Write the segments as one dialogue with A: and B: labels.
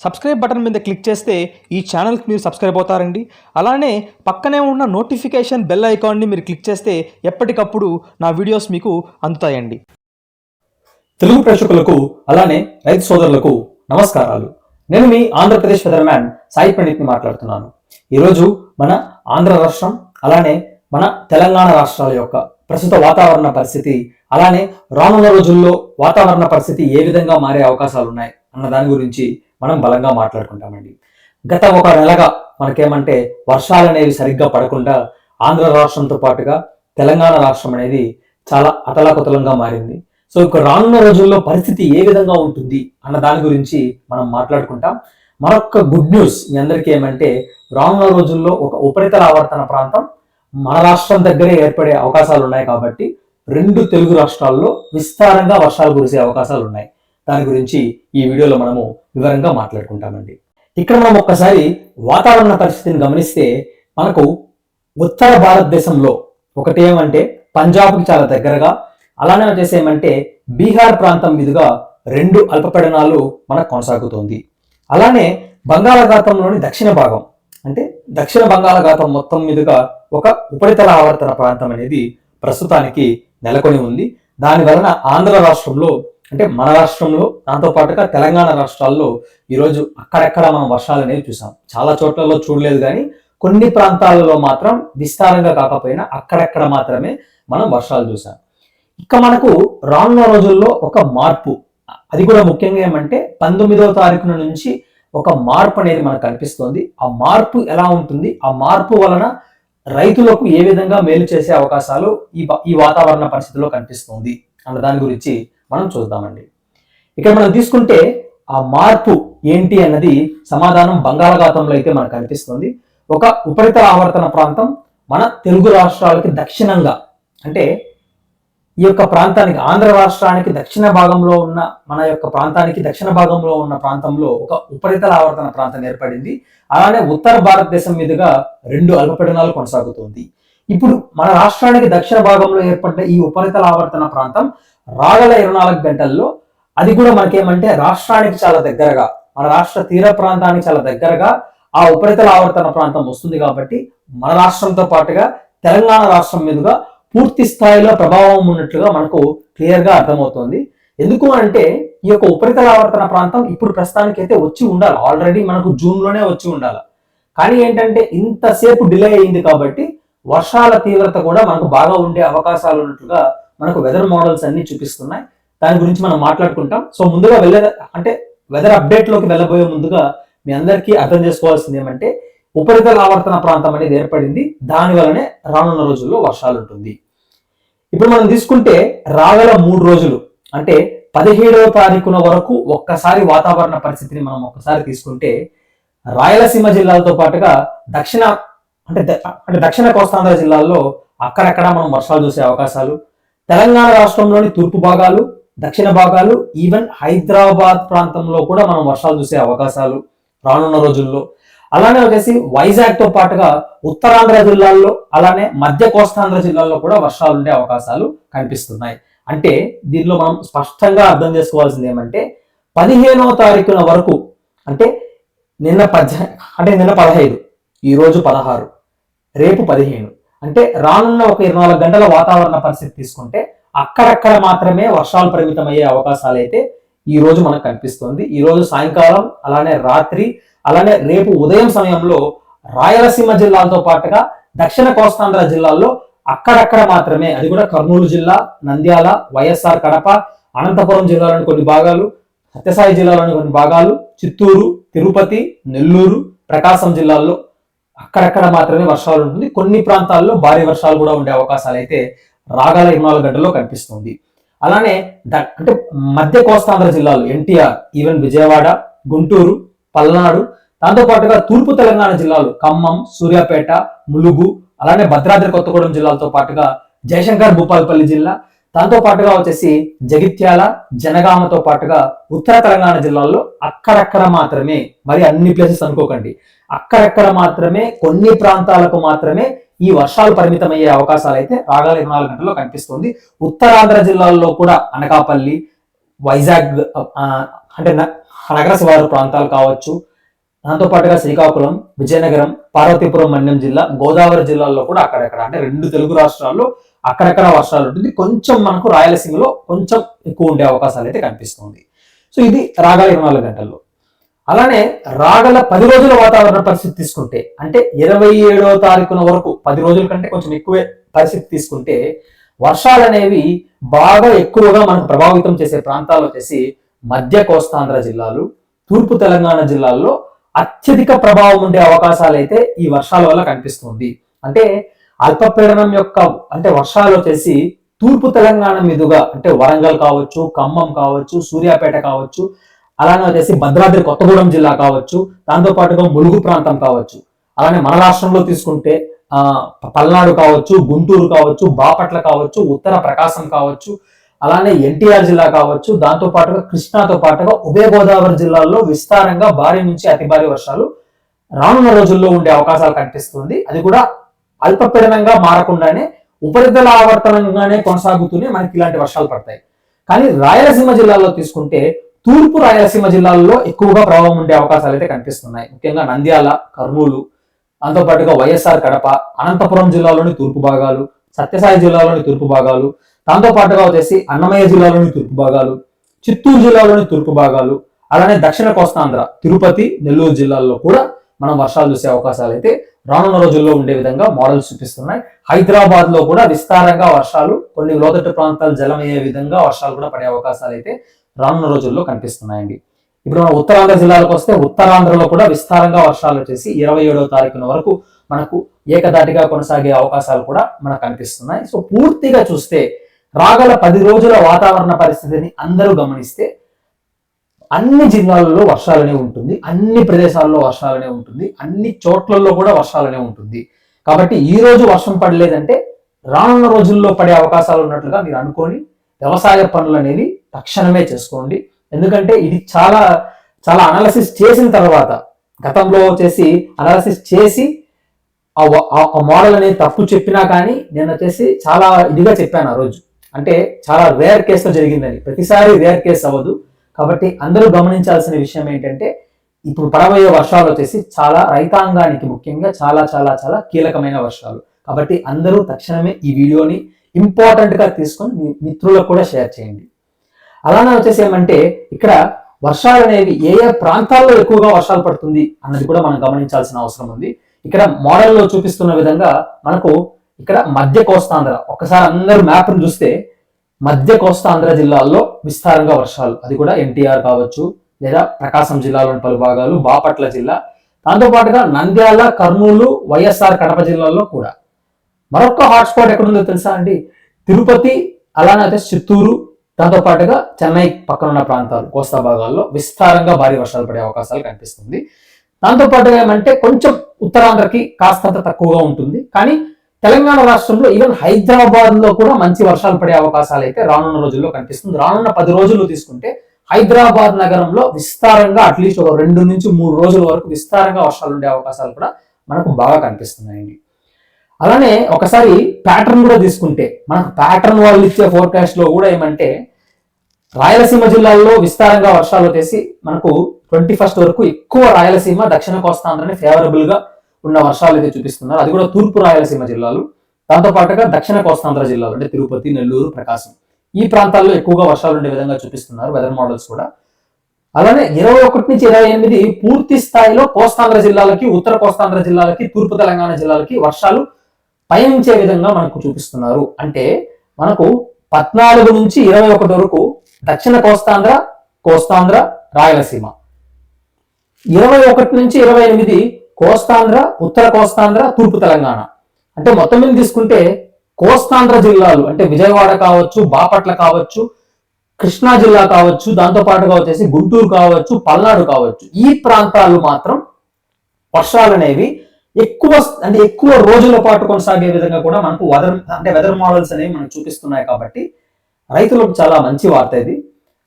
A: Subscribe button మీద click చేస్తే ఈ ఛానల్కి మీరు సబ్స్క్రైబ్ అవుతారండి. అలానే పక్కనే ఉన్న నోటిఫికేషన్ బెల్ ఐకాన్ని మీరు క్లిక్ చేస్తే ఎప్పటికప్పుడు నా వీడియోస్ మీకు అందుతాయండి.
B: తెలుగు ప్రేక్షకులకు అలానే రైతు సోదరులకు నమస్కారాలు. నేను మీ ఆంధ్రప్రదేశ్ ఫెదర్మ్యాన్ సాయి పండిత్ని మాట్లాడుతున్నాను. ఈరోజు మన ఆంధ్ర రాష్ట్రం అలానే మన తెలంగాణ రాష్ట్రాల యొక్క ప్రస్తుత వాతావరణ పరిస్థితి అలానే రానున్న రోజుల్లో వాతావరణ పరిస్థితి ఏ విధంగా మారే అవకాశాలు ఉన్నాయి అన్న దాని గురించి మనం బలంగా మాట్లాడుకుంటామండి. గత ఒక నెలగా మనకేమంటే వర్షాలు అనేవి సరిగ్గా పడకుండా ఆంధ్ర రాష్ట్రంతో పాటుగా తెలంగాణ రాష్ట్రం అనేది చాలా అతలాకుతలంగా మారింది. సో ఇక రానున్న రోజుల్లో పరిస్థితి ఏ విధంగా ఉంటుంది అన్న దాని గురించి మనం మాట్లాడుకుంటాం. మరొక గుడ్ న్యూస్ మీ అందరికీ ఏమంటే రానున్న రోజుల్లో ఒక ఉపరితల ఆవర్తన ప్రాంతం మన రాష్ట్రం దగ్గరే ఏర్పడే అవకాశాలు ఉన్నాయి కాబట్టి రెండు తెలుగు రాష్ట్రాల్లో విస్తారంగా వర్షాలు కురిసే అవకాశాలు ఉన్నాయి దాని గురించి ఈ వీడియోలో మనము వివరంగా మాట్లాడుకుంటామండి. ఇక్కడ మనం ఒక్కసారి వాతావరణ పరిస్థితిని గమనిస్తే మనకు ఉత్తర భారతదేశంలో ఒకటి ఏమంటే పంజాబ్కి చాలా దగ్గరగా అలానే వచ్చేసి ఏమంటే బీహార్ ప్రాంతం మీదుగా రెండు అల్పపీడనాలు మనకు కొనసాగుతోంది. అలానే బంగాళాఖాతంలోని దక్షిణ భాగం అంటే దక్షిణ బంగాళాఖాతం మొత్తం మీదుగా ఒక ఉపరితల ఆవర్తన ప్రాంతం అనేది ప్రస్తుతానికి నెలకొని ఉంది. దాని వలన ఆంధ్ర రాష్ట్రంలో అంటే మన రాష్ట్రంలో దాంతో పాటుగా తెలంగాణ రాష్ట్రాల్లో ఈరోజు అక్కడక్కడ మనం వర్షాలు అనేవి చూసాం. చాలా చోట్లలో చూడలేదు కానీ కొన్ని ప్రాంతాలలో మాత్రం విస్తారంగా కాకపోయినా అక్కడక్కడ మాత్రమే మనం వర్షాలు చూసాం. ఇక మనకు రానున్న రోజుల్లో ఒక మార్పు. అది కూడా ముఖ్యంగా ఏమంటే పంతొమ్మిదవ తారీఖున నుంచి ఒక మార్పు అనేది మనకు కనిపిస్తోంది. ఆ మార్పు ఎలా ఉంటుంది? ఆ మార్పు వలన రైతులకు ఏ విధంగా మేలు చేసే అవకాశాలు ఈ ఈ వాతావరణ పరిస్థితిలో కనిపిస్తుంది? అన్న దాని గురించి మనం చూద్దామండి. ఇక్కడ మనం తీసుకుంటే ఆ మార్పు ఏంటి అన్నది సమాధానం బంగాళాఖాతంలో అయితే మనకు కనిపిస్తుంది. ఒక ఉపరితల ఆవర్తన ప్రాంతం మన తెలుగు రాష్ట్రాలకి దక్షిణంగా అంటే ఈ యొక్క ప్రాంతానికి ఆంధ్ర రాష్ట్రానికి దక్షిణ భాగంలో ఉన్న మన యొక్క ప్రాంతానికి దక్షిణ భాగంలో ఉన్న ప్రాంతంలో ఒక ఉపరితల ఆవర్తన ప్రాంతం ఏర్పడింది. అలానే ఉత్తర భారతదేశం మీదుగా రెండు అల్పపీడనాలు కొనసాగుతుంది. ఇప్పుడు మన రాష్ట్రానికి దక్షిణ భాగంలో ఏర్పడ్డ ఈ ఉపరితల ఆవర్తన ప్రాంతం రాగల ఇరవై నాలుగు గంటల్లో అది కూడా మనకేమంటే రాష్ట్రానికి చాలా దగ్గరగా మన రాష్ట్ర తీర ప్రాంతానికి చాలా దగ్గరగా ఆ ఉపరితల ఆవర్తన ప్రాంతం వస్తుంది కాబట్టి మన రాష్ట్రంతో పాటుగా తెలంగాణ రాష్ట్రం మీదుగా పూర్తి స్థాయిలో ప్రభావం ఉన్నట్లుగా మనకు క్లియర్గా అర్థమవుతుంది. ఎందుకు అంటే ఈ యొక్క ఉపరితల ఆవర్తన ప్రాంతం ఇప్పుడు ప్రస్తుతానికి అయితే వచ్చి ఉండాలి. ఆల్రెడీ మనకు జూన్లోనే వచ్చి ఉండాలి. కానీ ఏంటంటే ఇంతసేపు డిలే అయింది కాబట్టి వర్షాల తీవ్రత కూడా మనకు బాగా ఉండే అవకాశాలు ఉన్నట్లుగా మనకు వెదర్ మోడల్స్ అన్ని చూపిస్తున్నాయి. దాని గురించి మనం మాట్లాడుకుంటాం. సో ముందుగా వెళ్ళే అంటే వెదర్ అప్డేట్లోకి వెళ్ళబోయే ముందుగా మీ అందరికీ అర్థం చేసుకోవాల్సింది ఏమంటే ఉపరితల ఆవర్తన ప్రాంతం అనేది ఏర్పడింది. దాని వలనే రానున్న రోజుల్లో వర్షాలు ఉంటుంది. ఇప్పుడు మనం తీసుకుంటే రాగల మూడు రోజులు అంటే పదిహేడవ తారీఖున వరకు ఒక్కసారి వాతావరణ పరిస్థితిని మనం ఒక్కసారి తీసుకుంటే రాయలసీమ జిల్లాలతో పాటుగా దక్షిణ అంటే అంటే దక్షిణ కోస్తాంధ్ర జిల్లాల్లో అక్కడక్కడ మనం వర్షాలు చూసే అవకాశాలు తెలంగాణ రాష్ట్రంలోని తూర్పు భాగాలు దక్షిణ భాగాలు ఈవెన్ హైదరాబాద్ ప్రాంతంలో కూడా మనం వర్షాలు చూసే అవకాశాలు రానున్న రోజుల్లో. అలానే వచ్చేసి వైజాగ్తో పాటుగా ఉత్తరాంధ్ర జిల్లాల్లో అలానే మధ్య కోస్తాంధ్ర జిల్లాల్లో కూడా వర్షాలు ఉండే అవకాశాలు కనిపిస్తున్నాయి. అంటే దీనిలో మనం స్పష్టంగా అర్థం చేసుకోవాల్సింది ఏమంటే పదిహేనవ తారీఖున వరకు అంటే నిన్న పద్దె అంటే నిన్న పదహైదు ఈరోజు పదహారు రేపు పదిహేను. అంటే రానున్న ఒక ఇరవై నాలుగు గంటల వాతావరణ పరిస్థితి తీసుకుంటే అక్కడక్కడ మాత్రమే వర్షాలు పరిమితమయ్యే అవకాశాలు అయితే ఈ రోజు మనకు కనిపిస్తుంది. ఈ రోజు సాయంకాలం అలానే రాత్రి అలానే రేపు ఉదయం సమయంలో రాయలసీమ జిల్లాలతో పాటుగా దక్షిణ కోస్తాంధ్ర జిల్లాల్లో అక్కడక్కడ మాత్రమే అది కూడా కర్నూలు జిల్లా నంద్యాల వైఎస్ఆర్ కడప అనంతపురం జిల్లాలోని కొన్ని భాగాలు సత్యసాయి జిల్లాలోని కొన్ని భాగాలు చిత్తూరు తిరుపతి నెల్లూరు ప్రకాశం జిల్లాల్లో అక్కడక్కడ మాత్రమే వర్షాలు ఉంటుంది. కొన్ని ప్రాంతాల్లో భారీ వర్షాలు కూడా ఉండే అవకాశాలు అయితే రాగాల ఇరవై గడ్డలో గంటల్లో కనిపిస్తుంది. అలానే అంటే మధ్య కోస్తాంధ్ర జిల్లాలు ఎన్టీఆర్ ఈవెన్ విజయవాడ గుంటూరు పల్నాడు దాంతో పాటుగా తూర్పు తెలంగాణ జిల్లాలు ఖమ్మం సూర్యాపేట ములుగు అలానే భద్రాద్రి కొత్తగూడెం జిల్లాలతో పాటుగా జయశంకర్ భూపాలపల్లి జిల్లా దాంతో పాటుగా వచ్చేసి జగిత్యాల జనగామతో పాటుగా ఉత్తర తెలంగాణ జిల్లాల్లో అక్కడక్కడ మాత్రమే మరి అన్ని ప్లేసెస్ అనుకోకండి. అక్కడక్కడ మాత్రమే కొన్ని ప్రాంతాలకు మాత్రమే ఈ వర్షాలు పరిమితమయ్యే అవకాశాలు అయితే రాగాల ఇరవై నాలుగు గంటల్లో కనిపిస్తుంది. ఉత్తరాంధ్ర జిల్లాల్లో కూడా అనకాపల్లి వైజాగ్ అంటే నగర శివారు ప్రాంతాలు కావచ్చు. దాంతో పాటుగా శ్రీకాకుళం విజయనగరం పార్వతీపురం మన్యం జిల్లా గోదావరి జిల్లాల్లో కూడా అక్కడక్కడ అంటే రెండు తెలుగు రాష్ట్రాల్లో అక్కడక్కడ వర్షాలు ఉంటుంది. కొంచెం మనకు రాయలసీమలో కొంచెం ఎక్కువ ఉండే అవకాశాలు అయితే కనిపిస్తుంది. సో ఇది రాగాల ఇరవై నాలుగు గంటల్లో. అలానే రాగల పది రోజుల వాతావరణ పరిస్థితి తీసుకుంటే అంటే ఇరవై ఏడవ తారీఖున వరకు పది రోజుల కంటే కొంచెం ఎక్కువే పరిస్థితి తీసుకుంటే వర్షాలు అనేవి బాగా ఎక్కువగా మనకు ప్రభావితం చేసే ప్రాంతాలు వచ్చేసి మధ్య కోస్తాంధ్ర జిల్లాలు తూర్పు తెలంగాణ జిల్లాల్లో అత్యధిక ప్రభావం ఉండే అవకాశాలు అయితే ఈ వర్షాల వల్ల కనిపిస్తుంది. అంటే అల్పపీడనం యొక్క అంటే వర్షాలు వచ్చేసి తూర్పు తెలంగాణ మీదుగా అంటే వరంగల్ కావచ్చు ఖమ్మం కావచ్చు సూర్యాపేట కావచ్చు అలానే వచ్చేసి భద్రాద్రి కొత్తగూడెం జిల్లా కావచ్చు దాంతో పాటుగా ములుగు ప్రాంతం కావచ్చు. అలానే మన రాష్ట్రంలో తీసుకుంటే ఆ పల్నాడు కావచ్చు గుంటూరు కావచ్చు బాపట్ల కావచ్చు ఉత్తర ప్రకాశం కావచ్చు అలానే ఎన్టీఆర్ జిల్లా కావచ్చు దాంతో పాటుగా కృష్ణాతో పాటుగా ఉభయ గోదావరి జిల్లాల్లో విస్తారంగా భారీ నుంచి అతి భారీ వర్షాలు రానున్న రోజుల్లో ఉండే అవకాశాలు కనిపిస్తుంది. అది కూడా అల్పపీడనంగా మారకుండానే ఉపరితల ఆవర్తనంగానే కొనసాగుతూనే మనకి ఇలాంటి వర్షాలు పడతాయి. కానీ రాయలసీమ జిల్లాలో తీసుకుంటే తూర్పు రాయలసీమ జిల్లాల్లో ఎక్కువగా ప్రభావం ఉండే అవకాశాలు అయితే కనిపిస్తున్నాయి. ముఖ్యంగా నంద్యాల కర్నూలు దాంతో పాటుగా వైఎస్ఆర్ కడప అనంతపురం జిల్లాలోని తూర్పు భాగాలు సత్యసాయి జిల్లాలోని తూర్పు భాగాలు దాంతో పాటుగా వచ్చేసి అన్నమయ్య జిల్లాలోని తూర్పు భాగాలు చిత్తూరు జిల్లాలోని తూర్పు భాగాలు అలానే దక్షిణ కోస్తాంధ్ర తిరుపతి నెల్లూరు జిల్లాల్లో కూడా మనం వర్షాలు చూసే అవకాశాలు అయితే రానున్న రోజుల్లో ఉండే విధంగా మోడల్స్ చూపిస్తున్నాయి. హైదరాబాద్లో కూడా విస్తారంగా వర్షాలు కొన్ని లోతట్టు ప్రాంతాలు జలమయ్యే విధంగా వర్షాలు కూడా పడే అవకాశాలు అయితే రానున్న రోజుల్లో కనిపిస్తున్నాయండి. ఇప్పుడు మన ఉత్తరాంధ్ర జిల్లాలకు వస్తే ఉత్తరాంధ్రలో కూడా విస్తారంగా వర్షాలు వచ్చేసి ఇరవై ఏడవ తారీఖున వరకు మనకు ఏకదాటిగా కొనసాగే అవకాశాలు కూడా మనకు కనిపిస్తున్నాయి. సో పూర్తిగా చూస్తే రాగల పది రోజుల వాతావరణ పరిస్థితిని అందరూ గమనిస్తే అన్ని జిల్లాలలో వర్షాలనే ఉంటుంది అన్ని ప్రదేశాల్లో వర్షాలనే ఉంటుంది అన్ని చోట్లలో కూడా వర్షాలనే ఉంటుంది. కాబట్టి ఈ రోజు వర్షం పడలేదంటే రానున్న రోజుల్లో పడే అవకాశాలు ఉన్నట్లుగా మీరు అనుకొని వ్యవసాయ పనులు అనేవి తక్షణమే చేసుకోండి. ఎందుకంటే ఇది చాలా చాలా అనాలసిస్ చేసిన తర్వాత గతంలో వచ్చేసి అనాలసిస్ చేసి ఆ ఆ- మోడల్ అనేది తప్పు చెప్పినా కానీ నేను వచ్చేసి చాలా ఇదిగా చెప్పాను ఆ రోజు. అంటే చాలా రేర్ కేసులో జరిగిందని. ప్రతిసారి రేర్ కేసు అవ్వదు. కాబట్టి అందరూ గమనించాల్సిన విషయం ఏంటంటే ఇప్పుడు పడబోయే వర్షాలు వచ్చేసి చాలా రైతాంగానికి ముఖ్యంగా చాలా చాలా చాలా కీలకమైన వర్షాలు. కాబట్టి అందరూ తక్షణమే ఈ వీడియోని ఇంపార్టెంట్గా తీసుకొని మీ మిత్రులకు కూడా షేర్ చేయండి. అలానే వచ్చేసి ఏమంటే ఇక్కడ వర్షాలు అనేవి ఏ ఏ ప్రాంతాల్లో ఎక్కువగా వర్షాలు పడుతుంది అన్నది కూడా మనం గమనించాల్సిన అవసరం ఉంది. ఇక్కడ మోడల్లో చూపిస్తున్న విధంగా మనకు ఇక్కడ మధ్య కోస్తాంధ్ర ఒకసారి అందరూ మ్యాప్ను చూస్తే మధ్య కోస్తాంధ్ర జిల్లాల్లో విస్తారంగా వర్షాలు. అది కూడా ఎన్టీఆర్ కావచ్చు లేదా ప్రకాశం జిల్లాలోని పలు భాగాలు బాపట్ల జిల్లా దాంతోపాటుగా నంద్యాల కర్నూలు వైఎస్ఆర్ కడప జిల్లాల్లో కూడా. మరొక హాట్స్పాట్ ఎక్కడుందో తెలుసా అండి? తిరుపతి అలానే అయితే చిత్తూరు దాంతో పాటుగా చెన్నై పక్కన ఉన్న ప్రాంతాలు కోస్తా భాగాల్లో విస్తారంగా భారీ వర్షాలు పడే అవకాశాలు కనిపిస్తుంది. దాంతో పాటుగా ఏమంటే కొంచెం ఉత్తరాంధ్రకి కాస్తంత తక్కువగా ఉంటుంది. కానీ తెలంగాణ రాష్ట్రంలో ఈవెన్ హైదరాబాద్లో కూడా మంచి వర్షాలు పడే అవకాశాలు అయితే రానున్న రోజుల్లో కనిపిస్తుంది. రానున్న పది రోజులు తీసుకుంటే హైదరాబాద్ నగరంలో విస్తారంగా అట్లీస్ట్ ఒక రెండు నుంచి మూడు రోజుల వరకు విస్తారంగా వర్షాలు ఉండే అవకాశాలు కూడా మనకు బాగా కనిపిస్తున్నాయండి. అలానే ఒకసారి ప్యాటర్న్ కూడా తీసుకుంటే మనకు ప్యాటర్న్ వాళ్ళు ఇచ్చే ఫోర్కాస్ట్లో కూడా ఏమంటే రాయలసీమ జిల్లాల్లో విస్తారంగా వర్షాలు వచ్చేసి మనకు ట్వంటీ ఫస్ట్ వరకు ఎక్కువ రాయలసీమ దక్షిణ కోస్తాంధ్రని ఫేవరబుల్గా ఉన్న వర్షాలు అయితే చూపిస్తున్నారు. అది కూడా తూర్పు రాయలసీమ జిల్లాలు. దాంతో పాటుగా దక్షిణ కోస్తాంధ్ర జిల్లాలు అంటే తిరుపతి నెల్లూరు ప్రకాశం. ఈ ప్రాంతాల్లో ఎక్కువగా వర్షాలు ఉండే విధంగా చూపిస్తున్నారు వెదర్ మోడల్స్ కూడా. అలానే ఇరవై ఒకటి నుంచి ఇరవై ఎనిమిది పూర్తి స్థాయిలో కోస్తాంధ్ర జిల్లాలకి ఉత్తర కోస్తాంధ్ర జిల్లాలకి తూర్పు తెలంగాణ జిల్లాలకి వర్షాలు పయనించే విధంగా మనకు చూపిస్తున్నారు. అంటే మనకు పద్నాలుగు నుంచి ఇరవై ఒకటి వరకు దక్షిణ కోస్తాంధ్ర కోస్తాంధ్ర రాయలసీమ. ఇరవై ఒకటి నుంచి ఇరవై ఎనిమిది కోస్తాంధ్ర ఉత్తర కోస్తాంధ్ర తూర్పు తెలంగాణ. అంటే మొత్తం మీద తీసుకుంటే కోస్తాంధ్ర జిల్లాలు అంటే విజయవాడ కావచ్చు బాపట్ల కావచ్చు కృష్ణా జిల్లా కావచ్చు దాంతో పాటుగా వచ్చేసి గుంటూరు కావచ్చు పల్నాడు కావచ్చు. ఈ ప్రాంతాలు మాత్రం వర్షాలు అనేవి ఎక్కువ అంటే ఎక్కువ రోజుల పాటు కొనసాగే విధంగా కూడా మనకు వెదర్ అంటే వెదర్ మోడల్స్ అనేవి మనకు చూపిస్తున్నాయి కాబట్టి రైతులకు చాలా మంచి వార్త ఇది.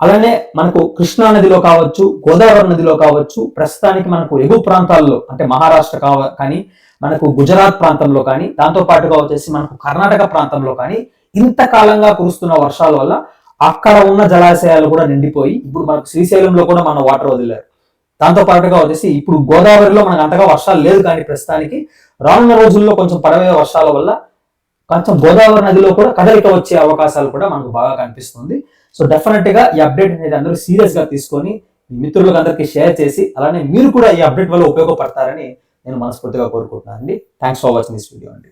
B: అలానే మనకు కృష్ణా నదిలో కావచ్చు గోదావరి నదిలో కావచ్చు ప్రస్తుతానికి మనకు ఎగువ ప్రాంతాల్లో అంటే మహారాష్ట్ర కావ కానీ మనకు గుజరాత్ ప్రాంతంలో కానీ దాంతో పాటుగా వచ్చేసి మనకు కర్ణాటక ప్రాంతంలో కానీ ఇంతకాలంగా కురుస్తున్న వర్షాల వల్ల అక్కడ ఉన్న జలాశయాలు కూడా నిండిపోయి ఇప్పుడు మనకు శ్రీశైలంలో కూడా మన వాటర్ వదిలేరు. దాంతో పాటుగా వచ్చేసి ఇప్పుడు గోదావరిలో మనకు అంతగా వర్షాలు లేదు కానీ ప్రస్తుతానికి రానున్న రోజుల్లో కొంచెం పడవే వర్షాల వల్ల కొంచెం గోదావరి నదిలో కూడా కదలిక వచ్చే అవకాశాలు కూడా మనకు బాగా కనిపిస్తుంది. సో డెఫినెట్గా ఈ అప్డేట్ అనేది అందరూ సీరియస్గా తీసుకొని మీ మిత్రులకు అందరికీ షేర్ చేసి అలానే మీరు కూడా ఈ అప్డేట్ వల్ల ఉపయోగపడతారని నేను మనస్ఫూర్తిగా కోరుకుంటున్నాను అండి thanks for watching this video అండి.